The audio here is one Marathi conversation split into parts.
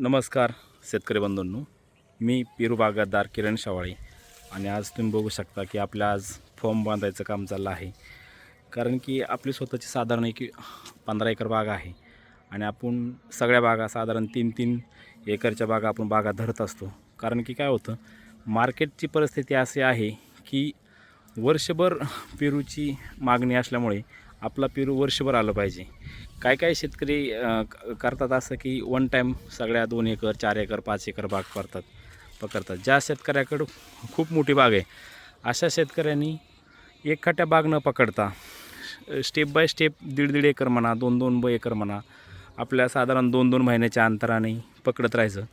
नमस्कार शेतकरी बंधूंनो. मी पेरू बागायतदार किरण शवाळे. आणि आज तुम्ही बघू शकता की आपल्या आज फॉर्म बांधायचं काम चाललं आहे. कारण की आपली स्वतःची साधारण एक पंधरा एकर बाग आहे. आणि आपण सगळ्या बागा साधारण तीन तीन एकरच्या बागा आपण बागा धरत असतो. कारण की काय होतं मार्केटची परिस्थिती अशी आहे की वर्षभर पेरूची मागणी असल्यामुळे आपला पेरू वर्षभर आलं पाहिजे. काय काय शेतकरी करतात असं की वन टाईम सगळ्या दोन एकर चार एकर पाच एकर बाग करतात पकडतात. ज्या शेतकऱ्याकडं खूप मोठी बाग आहे अशा शेतकऱ्यांनी एखाद्या बाग न पकडता स्टेप बाय स्टेप दीड दीड एकर म्हणा दोन दोन ब एकर म्हणा आपल्या साधारण दोन दोन महिन्याच्या अंतराने पकडत राहायचं.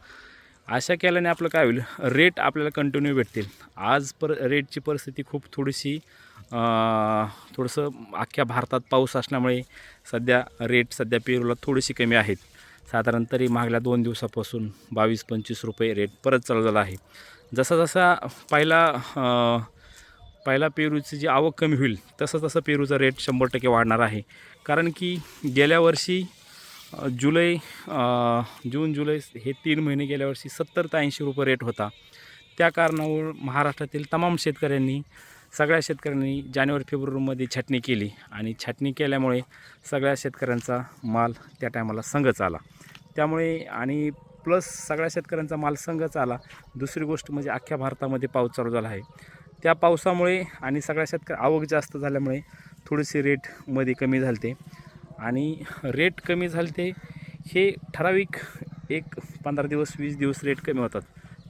अशा केल्याने आपलं काय होईल रेट आपल्याला कंटिन्यू भेटतील. आज पर रेटची परिस्थिती खूप थोडीशी थोडंसं अख्ख्या भारतात पाऊस असल्यामुळे सध्या रेट सध्या पेरूला थोडीशी कमी आहेत. साधारण तरी मागल्या दोन दिवसापासून बावीस पंचवीस रुपये रेट परत चालू झाला आहे. जसा जसा पहिला पहिला पेरूची जी आवक कमी होईल तसं तसं पेरूचा रेट शंभर टक्के वाढणार आहे. कारण की गेल्या वर्षी जुलै जून जुलै हे तीन महिने गेल्या वर्षी सत्तर ते ऐंशी रुपये रेट होता. त्या कारणावर महाराष्ट्रातील तमाम शेतकऱ्यांनी सगळ्या शेतकऱ्यांनी जानेवारी फेब्रुवारीमध्ये छाटणी केली आणि छाटणी केल्यामुळे सगळ्या शेतकऱ्यांचा माल त्या टायमाला संघच आला. त्यामुळे आणि प्लस सगळ्या शेतकऱ्यांचा माल संघच आला. दुसरी गोष्ट म्हणजे अख्ख्या भारतामध्ये पाऊस चालू झाला आहे. त्या पावसामुळे आणि सगळ्या शेतकरी आवक जास्त झाल्यामुळे थोडीशी रेटमध्ये कमी झालते. आणि रेट कमी झालते हे ठराविक एक पंधरा दिवस वीस दिवस रेट कमी होतात.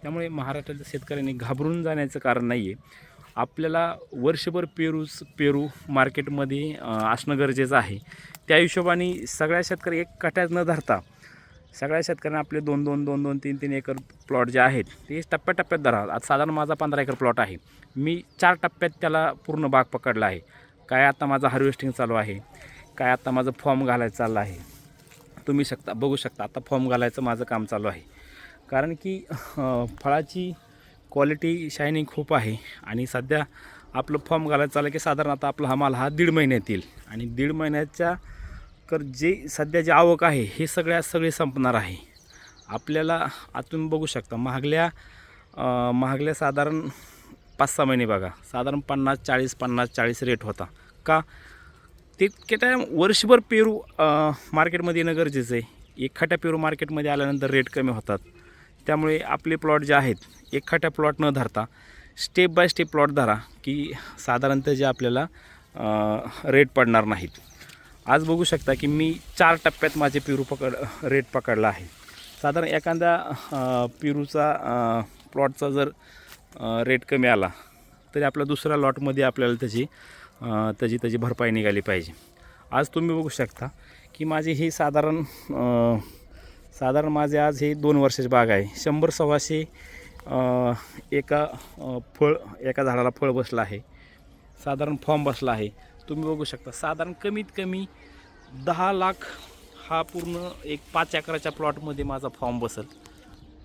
त्यामुळे महाराष्ट्राच्या शेतकऱ्यांनी घाबरून जाण्याचं कारण नाही आहे आपल्याला वर्षभर पेरूच पेरू मार्केटमध्ये असणं गरजेचं आहे. त्या हिशोबाने सगळ्या शेतकरी एक कट्यात न धरता सगळ्या शेतकऱ्यांना आपले दोन दोन दोन दोन तीन तीन एकर प्लॉट जे आहेत ते टप्प्याटप्प्यात धरा. आता साधारण माझा पंधरा एकर प्लॉट आहे. मी चार टप्प्यात त्याला पूर्ण बाग पकडला आहे. काय आता माझं हार्वेस्टिंग चालू आहे? काय आता माझं फॉर्म घालायचं चाललं आहे? तुम्ही शकता बघू शकता. आता फॉर्म घालायचं माझं काम चालू आहे. कारण की फळाची क्वालिटी शायनिंग खूप आहे. आणि सध्या आपलं फॉर्म घालायचं चाललं की साधारण आता आपला हा माल हा दीड महिन्यात येईल आणि दीड महिन्याच्या कर जे सध्या जे आवक आहे हे सगळ्या सगळे संपणार आहे. आपल्याला आतून बघू शकता महागल्या महागल्या साधारण पाच सहा महिने बघा. साधारण पन्नास चाळीस पन्नास चाळीस रेट होता. का? तितके त्या टाईम वर्षभर पेरू मार्केटमध्ये येणं गरजेचं आहे. एखाद्या पेरू मार्केटमध्ये आल्यानंतर रेट कमी होतात. त्यामुळे आपले प्लॉट जे आहेत एखाद्या प्लॉट न धरता स्टेप बाय स्टेप प्लॉट धरा की साधारणतः जे आपल्याला रेट पडणार नाहीत. आज बघू शकता की मी चार टप्प्यात माझे पेरू पकड रेट पकडला आहे. साधारण एखाद्या पेरूचा प्लॉटचा जर रेट कमी आला तरी आपल्या दुसऱ्या लॉटमध्ये आपल्याला त्याची त्याची त्याची भरपाई निघाली पाहिजे. आज तुम्ही बघू शकता की माझी ही साधारण साधारण माझे आज हे दोन वर्षाची बाग आहे. शंभर सव्वाशे एका फळ एका झाडाला फळ बसलं आहे. साधारण फॉर्म बसला आहे. तुम्ही बघू शकता साधारण कमीत कमी दहा लाख हा पूर्ण एक पाच एकराच्या प्लॉटमध्ये माझा फॉर्म बसेल.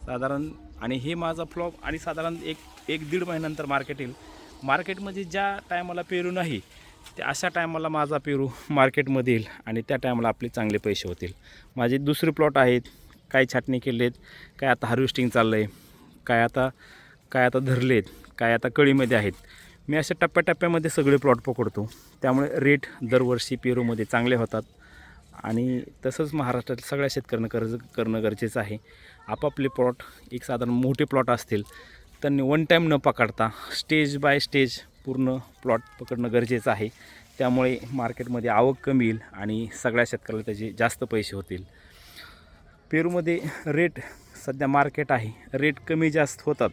साधारण आणि हे माझा फ्लॉप आणि साधारण एक एक दीड महिन्यानंतर मार्केट येईल. मार्केटमध्ये ज्या टायमाला पेरू नाही ते अशा टायमाला माझा पेरू मार्केटमध्ये येईल आणि त्या टायमाला आपले चांगले पैसे होतील. माझे दुसरे प्लॉट आहेत काय छाटणी केले आहेत काय आता हार्वेस्टिंग चाललं आहे काय आता काय आता धरले आहेत काय आता कळीमध्ये आहेत. मी अशा टप्प्याटप्प्यामध्ये सगळे प्लॉट पकडतो. त्यामुळे रेट दरवर्षी पेरूमध्ये चांगले होतात. आणि तसंच महाराष्ट्रातील सगळ्या शेतकऱ्यांना कर्ज करणं गरजेचं आहे. आपापले प्लॉट एक साधारण मोठे प्लॉट असतील त्यांनी वन टाईम न पकडता स्टेज बाय स्टेज पूर्ण प्लॉट पकडणं गरजेचं आहे. त्यामुळे मार्केटमध्ये आवक कमी येईल आणि सगळ्या शेतकऱ्याला त्याचे जास्त पैसे होतील. पेरूमध्ये रेट सध्या मार्केट आहे. रेट कमी जास्त होतात.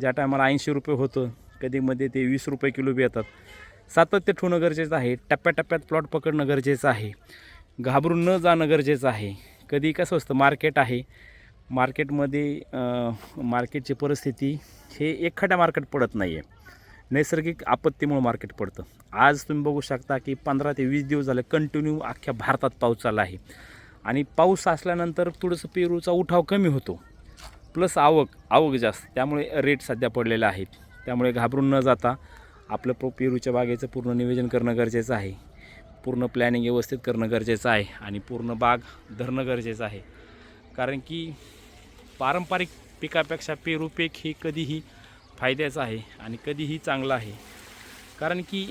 ज्या टायमाला ऐंशी रुपये होतं कधीमध्ये ते वीस रुपये किलो बी येतात. सातत्य ठेवणं गरजेचं आहे. टप्प्याटप्प्यात प्लॉट पकडणं गरजेचं आहे. घाबरून न जाणं गरजेचं आहे. कधी कसं असतं मार्केट आहे. मार्केटमध्ये मार्केटची परिस्थिती हे एखाद्या मार्केट पडत नाही आहे नैसर्गिक आपत्तीमुळे मार्केट पडतं. आज तुम्ही बघू शकता की पंधरा ते वीस दिवस झाले कंटिन्यू अख्ख्या भारतात पाऊस चालला आहे. आणि पाऊस असल्यानंतर थोडंसं पेरूचा उठाव कमी होतो. प्लस आवक आवक जास्त. त्यामुळे रेट सध्या पडलेले आहेत त्यामुळे घाबरून न जाता आपलं प्रो पेरूच्या बागेचं पूर्ण नियोजन करणं गरजेचं आहे. पूर्ण प्लॅनिंग व्यवस्थित करणं गरजेचं आहे. आणि पूर्ण बाग धरणं गरजेचं आहे. कारण की पारंपरिक पिकापेक्षा पेरू पीक हे कधीही फायद्याचं आहे आणि कधीही चांगलं आहे. कारण की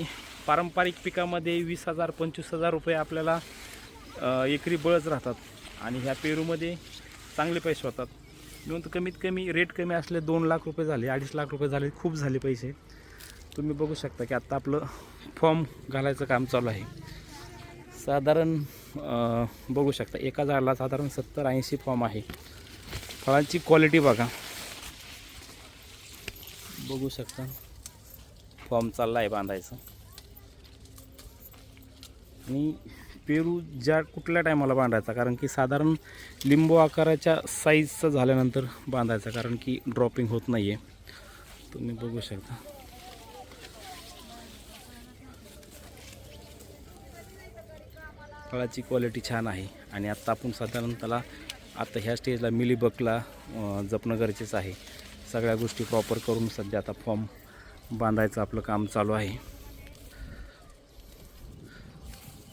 पारंपरिक पिकामध्ये वीस हजार पंचवीस हजार रुपये आपल्याला एकरी बळच राहतात. आणि ह्या पेरूमध्ये चांगले पैसे होतात. म्हणून तर कमीत कमी रेट कमी असले दोन लाख रुपये झाले अडीच लाख रुपये झाले खूप झाले पैसे. तुम्ही बघू शकता की आत्ता आपलं फॉर्म घालायचं काम चालू आहे. साधारण बघू शकता एका झाडाला साधारण सत्तर ऐंशी फॉर्म आहे. फळांची क्वालिटी बघा. बघू शकता. फॉर्म चालला आहे बांधायचं. आणि पेरू ज्या कुठल्या टायमाला बांधायचा? कारण की साधारण लिंबू आकाराच्या साईजचं झाल्यानंतर बांधायचा कारण की ड्रॉपिंग होत नाही आहे तुम्ही बघू शकता. फळाची क्वालिटी छान आहे. आणि आत्ता आपण साधारण त्याला आता ह्या स्टेजला मिलीबगला जपणं गरजेचं आहे. सगळ्या गोष्टी प्रॉपर करून सध्या आता फॉर्म बांधायचं आपलं काम चालू आहे.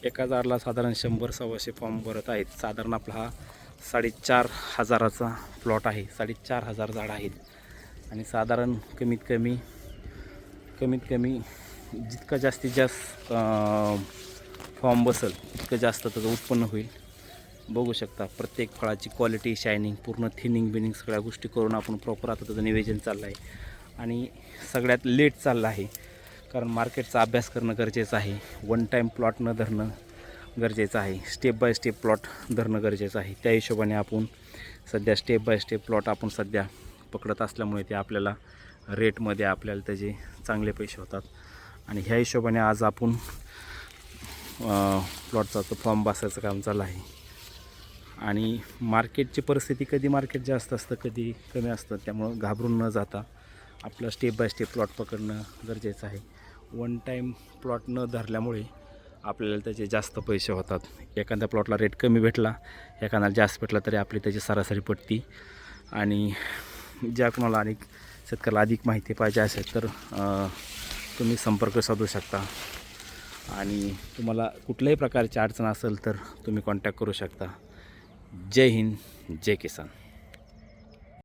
एका झाडाला साधारण शंभर सव्वाशे फॉर्म भरत आहेत. साधारण आपला हा साडेचार हजाराचा प्लॉट आहे. साडेचार हजार झाडं आहेत. आणि साधारण कमीत कमी कमीत कमी जितका जास्तीत जास्त फॉर्म बसेल तितकं जास्त त्याचं उत्पन्न होईल. बघू शकता प्रत्येक फळाची क्वालिटी शायनिंग पूर्ण थिनिंग बिनिंग सगळ्या गोष्टी करून आपण प्रॉपर आता त्याचं निवेदन चाललं आहे आणि सगळ्यात लेट चाललं आहे कारण मार्केटचा अभ्यास करणं गरजेचं आहे. वन टाईम प्लॉट न धरणं गरजेचं आहे. स्टेप बाय स्टेप प्लॉट धरणं गरजेचं आहे. त्या हिशोबाने आपण सध्या स्टेप बाय स्टेप प्लॉट आपण सध्या पकडत असल्यामुळे ते आपल्याला रेटमध्ये आपल्याला त्याचे चांगले पैसे होतात. आणि ह्या हिशोबाने आज आपण प्लॉटचा तो फॉर्म बसायचं काम चाललं आहे. आणि मार्केटची परिस्थिती कधी मार्केट जास्त असतं कधी कमी असतं त्यामुळं घाबरून न जाता आपलं स्टेप बाय स्टेप प्लॉट पकडणं गरजेचं आहे. वन टाईम प्लॉट न धरल्यामुळे आपल्याला त्याचे जास्त पैसे होतात. एखाद्या प्लॉटला रेट कमी भेटला एखाद्याला जास्त भेटला तरी आपली त्याची सरासरी पडती आणि ज्या कोणाला अनेक शेतकऱ्याला अधिक माहिती पाहिजे असेल तर तुम्ही संपर्क साधू शकता. आणि तुम्हाला कुठल्याही प्रकारची अडचण असेल तर तुम्ही कॉन्टॅक्ट करू शकता. जय हिंद जय किसान।